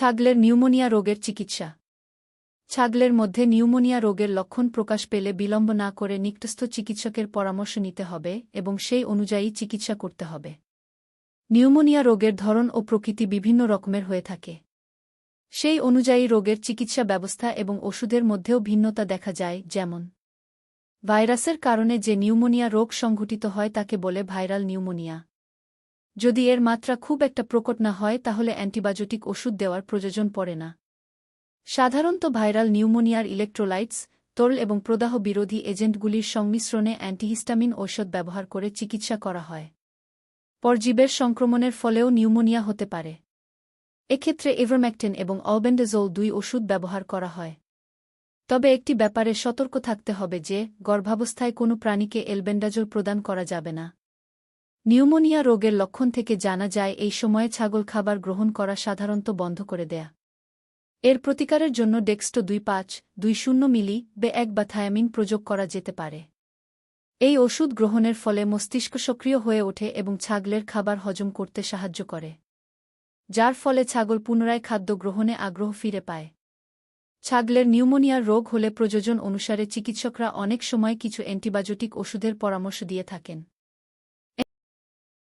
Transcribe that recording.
ছাগলের নিউমোনিয়া রোগের চিকিৎসা। ছাগলের মধ্যে নিউমোনিয়া রোগের লক্ষণ প্রকাশ পেলে বিলম্ব না করে নিকটস্থ চিকিৎসকের পরামর্শ নিতে হবে এবং সেই অনুযায়ী চিকিৎসা করতে হবে। নিউমোনিয়া রোগের ধরন ও প্রকৃতি বিভিন্ন রকমের হয়ে থাকে। সেই অনুযায়ী রোগের চিকিৎসা ব্যবস্থা এবং ওষুধের মধ্যেও ভিন্নতা দেখা যায়, যেমন ভাইরাসের কারণে যে নিউমোনিয়া রোগ সংঘটিত হয় তাকে বলে ভাইরাল নিউমোনিয়া। যদি এর মাত্রা খুব একটা প্রকট না হয়, তাহলে অ্যান্টিবায়োটিক ওষুধ দেওয়ার প্রয়োজন পড়ে না। সাধারণত ভাইরাল নিউমোনিয়ার ইলেকট্রোলাইটস, তরল এবং প্রদাহ বিরোধী এজেন্টগুলির সংমিশ্রণে অ্যান্টিহিস্টামিন ঔষধ ব্যবহার করে চিকিৎসা করা হয়। পরজীবের সংক্রমণের ফলেও নিউমোনিয়া হতে পারে। এক্ষেত্রে এভারম্যাকটেন এবং অলবেন্ডেজোল দুই ওষুধ ব্যবহার করা হয়। তবে একটি ব্যাপারে সতর্ক থাকতে হবে যে, গর্ভাবস্থায় কোনো প্রাণীকে এলবেন্ডাজোল প্রদান করা যাবে না। নিউমোনিয়া রোগের লক্ষণ থেকে জানা যায়, এই সময়ে ছাগল খাবার গ্রহণ করা সাধারণত বন্ধ করে দেয়া। এর প্রতিকারের জন্য ডেক্সটো দুই পাঁচ, দুই শূন্য মিলি বে এক বা থায়ামিন প্রযোগ করা যেতে পারে। এই ওষুধ গ্রহণের ফলে মস্তিষ্ক সক্রিয় হয়ে ওঠে এবং ছাগলের খাবার হজম করতে সাহায্য করে, যার ফলে ছাগল পুনরায় খাদ্য গ্রহণে আগ্রহ ফিরে পায়। ছাগলের নিউমোনিয়ার রোগ হলে প্রযোজন অনুসারে চিকিৎসকরা অনেক সময় কিছু অ্যান্টিবায়োটিক ওষুধের পরামর্শ দিয়ে থাকেন।